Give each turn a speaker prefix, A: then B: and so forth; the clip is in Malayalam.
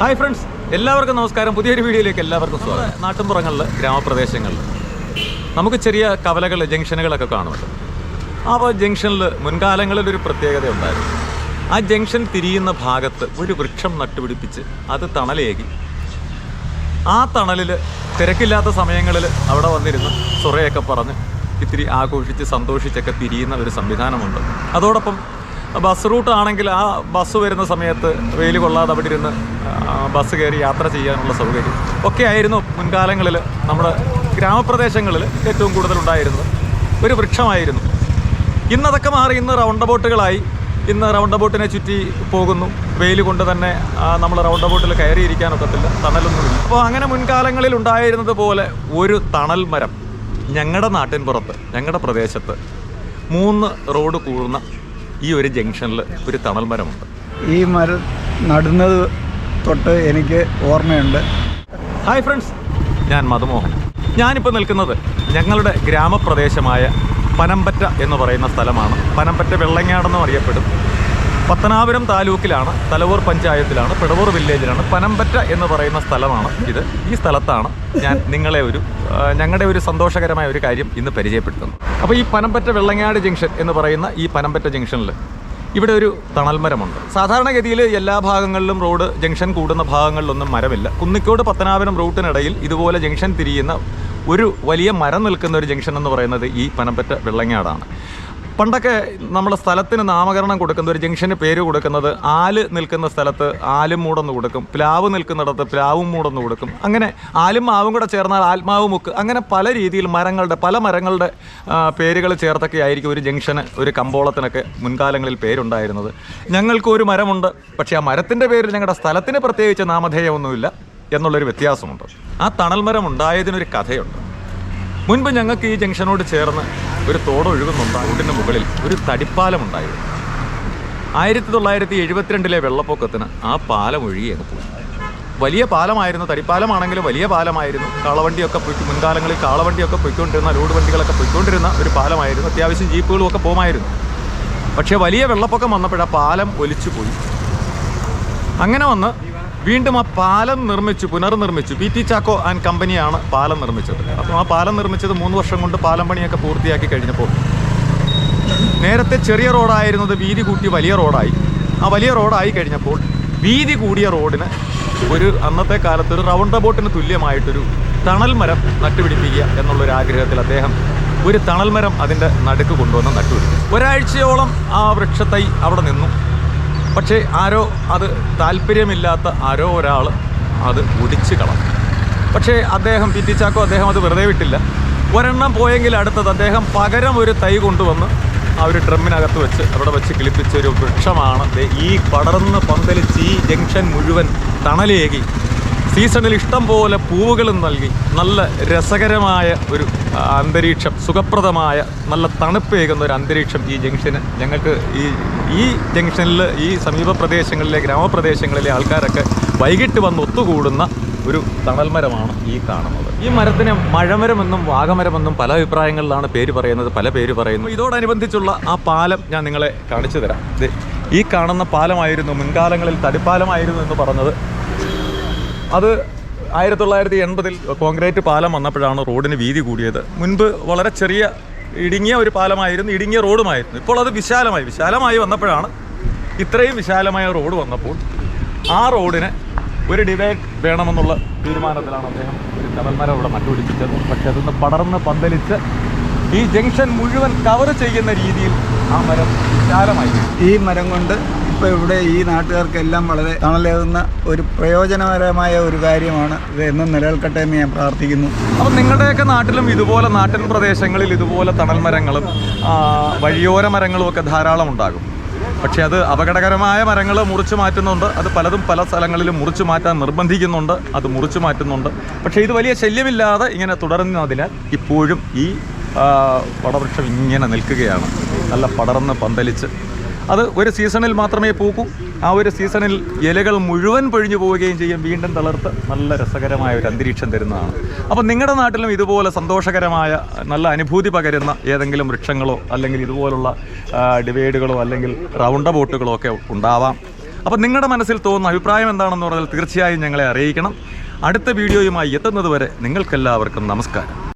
A: ഹായ് ഫ്രണ്ട്സ് എല്ലാവർക്കും നമസ്കാരം. പുതിയൊരു വീഡിയോയിലേക്ക് എല്ലാവർക്കും സ്വാഗതം. നാട്ടിൻപുറങ്ങളിൽ ഗ്രാമപ്രദേശങ്ങളിൽ നമുക്ക് ചെറിയ കവലകൾ ജംഗ്ഷനുകളൊക്കെ കാണുന്നുണ്ട്. അപ്പോൾ ജംഗ്ഷനിൽ മുൻകാലങ്ങളിൽ ഒരു പ്രത്യേകത ഉണ്ടായിരുന്നു. ആ ജംഗ്ഷൻ തിരിയുന്ന ഭാഗത്ത് ഒരു വൃക്ഷം നട്ടുപിടിപ്പിച്ച് അത് തണലേകി. ആ തണലിൽ തിരക്കില്ലാത്ത സമയങ്ങളിൽ അവിടെ വന്നിരുന്ന് സുറയൊക്കെ പറഞ്ഞ് ഇത്തിരി ആഘോഷിച്ച് സന്തോഷിച്ചൊക്കെ തിരിയുന്ന ഒരു സംവിധാനമുണ്ട്. അതോടൊപ്പം ബസ് റൂട്ട് ആണെങ്കിൽ ആ ബസ് വരുന്ന സമയത്ത് വെയിൽ കൊള്ളാതെ അവിടെ ഇരുന്ന് ബസ് കയറി യാത്ര ചെയ്യാനുള്ള സൗകര്യം ഒക്കെ ആയിരുന്നു മുൻകാലങ്ങളിൽ നമ്മുടെ ഗ്രാമപ്രദേശങ്ങളിൽ ഏറ്റവും കൂടുതൽ ഉണ്ടായിരുന്നത്. ഒരു വൃക്ഷമായിരുന്നു. ഇന്നതൊക്കെ മാറി ഇന്ന് റൗണ്ട് ബോട്ടുകളായി ഇന്ന് റൗണ്ട് ബോട്ടിനെ ചുറ്റി പോകുന്നു. വെയിൽ കൊണ്ട് തന്നെ നമ്മൾ റൗണ്ട് ബോട്ടിൽ കയറിയിരിക്കാനൊക്കത്തില്ല തണലൊന്നുമില്ല. അപ്പോൾ അങ്ങനെ മുൻകാലങ്ങളിൽ ഉണ്ടായിരുന്നത് പോലെ ഒരു തണൽ മരം ഞങ്ങളുടെ നാട്ടിൻ പുറത്ത് ഞങ്ങളുടെ പ്രദേശത്ത് മൂന്ന് റോഡ് കൂടുന്ന ഈ ഒരു ജംഗ്ഷനിൽ ഒരു തണൽ മരമുണ്ട്.
B: ഈ മരം നടുന്നത് തൊട്ട് എനിക്ക് ഓർമ്മയുണ്ട്.
A: ഹായ് ഫ്രണ്ട്സ് ഞാൻ മധുമോഹൻ. ഞാനിപ്പോൾ നിൽക്കുന്നത് ഞങ്ങളുടെ ഗ്രാമപ്രദേശമായ പനമ്പറ്റ എന്ന് പറയുന്ന സ്ഥലമാണ്. പനമ്പറ്റ വെള്ളങ്ങാടെന്നും അറിയപ്പെടും. പത്തനാപുരം താലൂക്കിലാണ് തലവൂർ പഞ്ചായത്തിലാണ് പിടവൂർ വില്ലേജിലാണ് പനമ്പറ്റ എന്ന് പറയുന്ന സ്ഥലമാണ് ഇത്. ഈ സ്ഥലത്താണ് ഞാൻ നിങ്ങളെ ഒരു ഞങ്ങളുടെ ഒരു സന്തോഷകരമായ ഒരു കാര്യം ഇന്ന് പരിചയപ്പെടുത്തുന്നത്. അപ്പോൾ ഈ പനമ്പറ്റ വെള്ളങ്ങാട് ജംഗ്ഷൻ എന്ന് പറയുന്ന ഈ പനമ്പറ്റ ജംഗ്ഷനിൽ ഇവിടെ ഒരു തണൽമരമുണ്ട്. സാധാരണഗതിയിൽ എല്ലാ ഭാഗങ്ങളിലും റോഡ് ജംഗ്ഷൻ കൂടുന്ന ഭാഗങ്ങളിലൊന്നും മരമില്ല. കുന്നിക്കോട് പത്തനാപുരം റൂട്ടിനിടയിൽ ഇതുപോലെ ജംഗ്ഷൻ തിരിയുന്ന ഒരു വലിയ മരം നിൽക്കുന്ന ഒരു ജംഗ്ഷൻ എന്ന് പറയുന്നത് ഈ പനമ്പറ്റ വെള്ളങ്ങാടാണ്. പണ്ടൊക്കെ നമ്മൾ സ്ഥലത്തിന് നാമകരണം കൊടുക്കുന്ന ഒരു ജംഗ്ഷന് പേര് കൊടുക്കുന്നത് ആൽ നിൽക്കുന്ന സ്ഥലത്ത് ആലും മൂടെന്ന് കൊടുക്കും പ്ലാവ് നിൽക്കുന്നിടത്ത് പ്ലാവും മൂടെന്ന് കൊടുക്കും. അങ്ങനെ ആലും മാവും കൂടെ ചേർന്നാൽ ആത്മാവ് മുക്ക് അങ്ങനെ പല രീതിയിൽ മരങ്ങളുടെ പല മരങ്ങളുടെ പേരുകൾ ചേർത്തൊക്കെ ആയിരിക്കും ഒരു ജംഗ്ഷന് ഒരു കമ്പോളത്തിനൊക്കെ മുൻകാലങ്ങളിൽ പേരുണ്ടായിരുന്നത്. ഞങ്ങൾക്ക് ഒരു മരമുണ്ട് പക്ഷേ ആ മരത്തിന്റെ പേരിൽ ഞങ്ങളുടെ സ്ഥലത്തിന് പ്രത്യേകിച്ച് നാമധേയമൊന്നുമില്ല എന്നുള്ളൊരു വ്യത്യാസമുണ്ട്. ആ തണൽമരം ഉണ്ടായതിനൊരു കഥയുണ്ട്. മുൻപ് ഞങ്ങൾക്ക് ഈ ജംഗ്ഷനോട് ചേർന്ന് ഒരു തോട് ഒഴുകുന്നുണ്ട്. റോഡിന് മുകളിൽ ഒരു തടിപ്പാലം ഉണ്ടായിരുന്നു ആയിരത്തി തൊള്ളായിരത്തി എഴുപത്തിരണ്ടിലെ വെള്ളപ്പൊക്കത്തിന് ആ പാലം ഒഴുകി അങ്ങ് പോയി. വലിയ പാലമായിരുന്നു തടിപ്പാലമാണെങ്കിലും വലിയ പാലമായിരുന്നു. കാളവണ്ടിയൊക്കെ പോയി മുൻകാലങ്ങളിൽ കാളവണ്ടിയൊക്കെ പോയിക്കൊണ്ടിരുന്ന ലോഡ് വണ്ടികളൊക്കെ പോയിക്കൊണ്ടിരുന്ന ഒരു പാലമായിരുന്നു. അത്യാവശ്യം ജീപ്പുകളും ഒക്കെ പോകുമായിരുന്നു. പക്ഷേ വലിയ വെള്ളപ്പൊക്കം വന്നപ്പോൾ ആ പാലം ഒലിച്ചു പോയി അങ്ങനെ വന്ന് വീണ്ടും ആ പാലം നിർമ്മിച്ചു പുനർനിർമ്മിച്ചു. പി ടി ചാക്കോ ആൻഡ് കമ്പനിയാണ് പാലം നിർമ്മിച്ചത്. അപ്പം ആ പാലം നിർമ്മിച്ചത് മൂന്ന് വർഷം കൊണ്ട് പാലം പണിയൊക്കെ പൂർത്തിയാക്കി കഴിഞ്ഞപ്പോൾ നേരത്തെ ചെറിയ റോഡായിരുന്നത് വീതി കൂട്ടി വലിയ റോഡായി. ആ വലിയ റോഡായി കഴിഞ്ഞപ്പോൾ വീതി കൂടിയ റോഡിന് ഒരു അന്നത്തെ കാലത്ത് ഒരു റൗണ്ട് ബോട്ടിന് തുല്യമായിട്ടൊരു തണൽ മരം നട്ടുപിടിപ്പിക്കുക എന്നുള്ളൊരു ആഗ്രഹത്തിൽ അദ്ദേഹം ഒരു തണൽ മരം അതിന്റെ നടുക്ക് കൊണ്ടുവന്ന് നട്ടുപിടിപ്പിച്ചു. ഒരാഴ്ചയോളം ആ വൃക്ഷത്തൈ അവിടെ നിന്നു. പക്ഷേ ആരോ അത് താല്പര്യമില്ലാത്ത ആരോ ഒരാൾ അത് ഒടിച്ച് കളഞ്ഞു. പക്ഷേ അദ്ദേഹം പി ടി ചാക്കോ അദ്ദേഹം അത് വെറുതെ വിട്ടില്ല. ഒരെണ്ണം പോയെങ്കിൽ അടുത്തത് അദ്ദേഹം പകരം ഒരു തൈ കൊണ്ടുവന്ന് ആ ഒരു ഡ്രമ്മിനകത്ത് വെച്ച് അവിടെ വെച്ച് കിളിപ്പിച്ച ഒരു വൃക്ഷമാണ്. ഈ പടർന്ന് പന്തലിച്ച് ഈ ജംഗ്ഷൻ മുഴുവൻ തണലേകി. സീസണിൽ ഇഷ്ടം പോലെ പൂവുകളും നൽകി. നല്ല രസകരമായ ഒരു അന്തരീക്ഷം സുഖപ്രദമായ നല്ല തണുപ്പേകുന്ന ഒരു അന്തരീക്ഷം ഈ ജംഗ്ഷന്. ഞങ്ങൾക്ക് ഈ ഈ ജംഗ്ഷനിൽ ഈ സമീപ പ്രദേശങ്ങളിലെ ഗ്രാമപ്രദേശങ്ങളിലെ ആൾക്കാരൊക്കെ വൈകിട്ട് വന്ന് ഒത്തുകൂടുന്ന ഒരു തണൽമരമാണ് ഈ കാണുന്നത്. ഈ മരത്തിന് മഴമരമെന്നും വാഗമരമെന്നും പല അഭിപ്രായങ്ങളിലാണ് പേര് പറയുന്നത് പല പേര് പറയുന്നു. ഇതോടനുബന്ധിച്ചുള്ള ആ പാലം ഞാൻ നിങ്ങളെ കാണിച്ചു തരാം. ഈ കാണുന്ന പാലമായിരുന്നു മുൻകാലങ്ങളിൽ തടിപ്പാലമായിരുന്നു എന്ന് പറഞ്ഞത്. അത് ആയിരത്തി തൊള്ളായിരത്തി എൺപതിൽ കോൺക്രീറ്റ് പാലം വന്നപ്പോഴാണ് റോഡിന് വീതി കൂടിയത്. മുൻപ് വളരെ ചെറിയ ഇടുങ്ങിയ ഒരു പാലമായിരുന്നു ഇടുങ്ങിയ റോഡുമായിരുന്നു. ഇപ്പോൾ അത് വിശാലമായി വിശാലമായി വന്നപ്പോഴാണ് ഇത്രയും വിശാലമായ റോഡ് വന്നപ്പോൾ ആ റോഡിന് ഒരു ഡിവൈഡ് വേണമെന്നുള്ള തീരുമാനത്തിലാണ് അദ്ദേഹം ഒരു കടൽമരം ഇവിടെ നട്ടുപിടിപ്പിച്ചത്. പക്ഷേ അതൊന്ന് പടർന്ന് പന്തലിച്ച് ഈ ജംഗ്ഷൻ മുഴുവൻ കവർ ചെയ്യുന്ന രീതിയിൽ ആ മരം വിശാലമായി.
B: ഈ മരം കൊണ്ട് ഇപ്പോൾ ഇവിടെ ഈ നാട്ടുകാർക്കെല്ലാം വളരെ തണലേകുന്ന ഒരു പ്രയോജനകരമായ ഒരു കാര്യമാണ് ഇത് എന്നും നിലനിൽക്കട്ടെ എന്ന് ഞാൻ പ്രാർത്ഥിക്കുന്നു.
A: അപ്പം നിങ്ങളുടെയൊക്കെ നാട്ടിലും ഇതുപോലെ നാട്ടിൻ പ്രദേശങ്ങളിൽ ഇതുപോലെ തണൽ മരങ്ങളും വഴിയോര മരങ്ങളും ഒക്കെ ധാരാളം ഉണ്ടാകും. പക്ഷേ അത് അപകടകരമായ മരങ്ങൾ മുറിച്ചു മാറ്റുന്നുണ്ട്. അത് പലതും പല സ്ഥലങ്ങളിലും മുറിച്ചു മാറ്റാൻ നിർബന്ധിക്കുന്നുണ്ട്. അത് മുറിച്ചു മാറ്റുന്നുണ്ട്. പക്ഷേ ഇത് വലിയ ശല്യമില്ലാതെ ഇങ്ങനെ തുടരുന്നതിനാൽ ഇപ്പോഴും ഈ പടവൃക്ഷം ഇങ്ങനെ നിൽക്കുകയാണ്. നല്ല പടർന്ന് പന്തലിച്ച് അത് ഒരു സീസണിൽ മാത്രമേ പൂക്കൂ. ആ ഒരു സീസണിൽ ഇലകൾ മുഴുവൻ പൊഴിഞ്ഞു പോവുകയും ചെയ്യും. വീണ്ടും തളർത്ത് നല്ല രസകരമായ ഒരു അന്തരീക്ഷം തരുന്നതാണ്. അപ്പോൾ നിങ്ങളുടെ നാട്ടിലും ഇതുപോലെ സന്തോഷകരമായ നല്ല അനുഭൂതി പകരുന്ന ഏതെങ്കിലും വൃക്ഷങ്ങളോ അല്ലെങ്കിൽ ഇതുപോലുള്ള ഡിവൈഡുകളോ അല്ലെങ്കിൽ റൗണ്ട് ബോട്ടുകളോ ഒക്കെ ഉണ്ടാവാം. അപ്പോൾ നിങ്ങളുടെ മനസ്സിൽ തോന്നുന്ന അഭിപ്രായം എന്താണെന്ന് പറഞ്ഞാൽ തീർച്ചയായും ഞങ്ങളെ അറിയിക്കണം. അടുത്ത വീഡിയോയുമായി എത്തുന്നതുവരെ നിങ്ങൾക്കെല്ലാവർക്കും നമസ്കാരം.